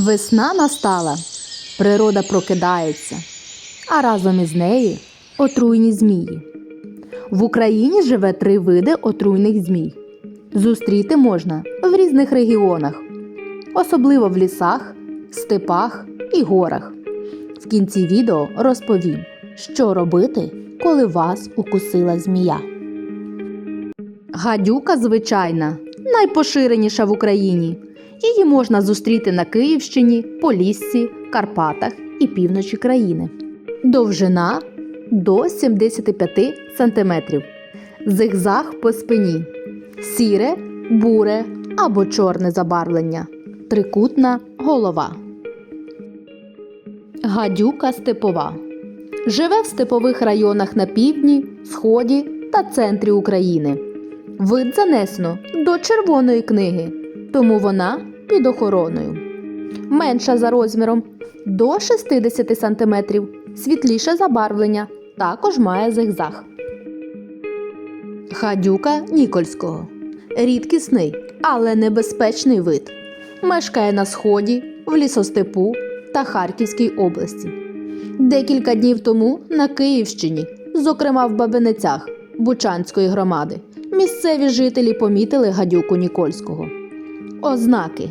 Весна настала, природа прокидається, а разом із нею отруйні змії. В Україні живе три види отруйних змій. Зустріти можна в різних регіонах, особливо в лісах, степах і горах. В кінці відео розповім, що робити, коли вас укусила змія. Гадюка звичайна, найпоширеніша в Україні. Її можна зустріти на Київщині, Поліссі, Карпатах і півночі країни. Довжина до 75 см. Зигзаг по спині. Сіре, буре або чорне забарвлення. Трикутна голова. Гадюка степова. Живе в степових районах на півдні, сході та центрі України. Вид занесено до червоної книги, тому вона під охороною. Менша за розміром до 60 см, світліше забарвлення, також має зигзаг. Гадюка Нікольського. Рідкісний, але небезпечний вид. Мешкає на сході, в лісостепу та Харківській області. Декілька днів тому на Київщині, зокрема в Бабинецях Бучанської громади, місцеві жителі помітили гадюку Нікольського. Ознаки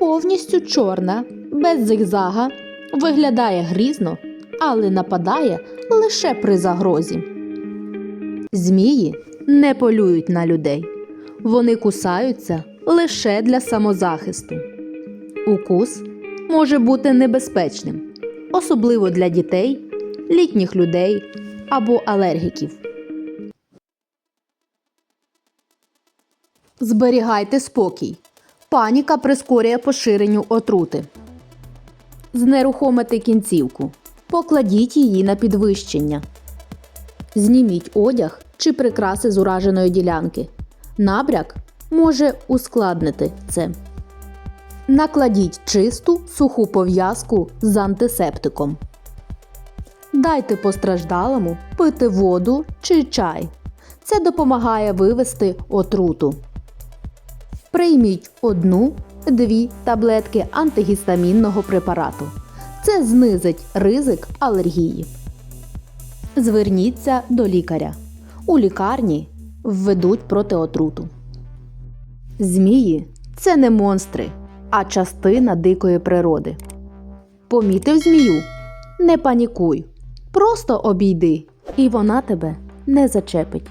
повністю чорна, без зигзага, виглядає грізно, але нападає лише при загрозі. Змії не полюють на людей. Вони кусаються лише для самозахисту. Укус може бути небезпечним, особливо для дітей, літніх людей або алергіків. Зберігайте спокій. Паніка прискорює поширенню отрути. Знерухомити кінцівку. Покладіть її на підвищення. Зніміть одяг чи прикраси з ураженої ділянки. Набряк може ускладнити це. Накладіть чисту суху пов'язку з антисептиком. Дайте постраждалому пити воду чи чай. Це допомагає вивести отруту. Прийміть одну-дві таблетки антигістамінного препарату. Це знизить ризик алергії. Зверніться до лікаря. У лікарні введуть протиотруту. Змії це не монстри, а частина дикої природи. Помітив змію? Не панікуй. Просто обійди, і вона тебе не зачепить.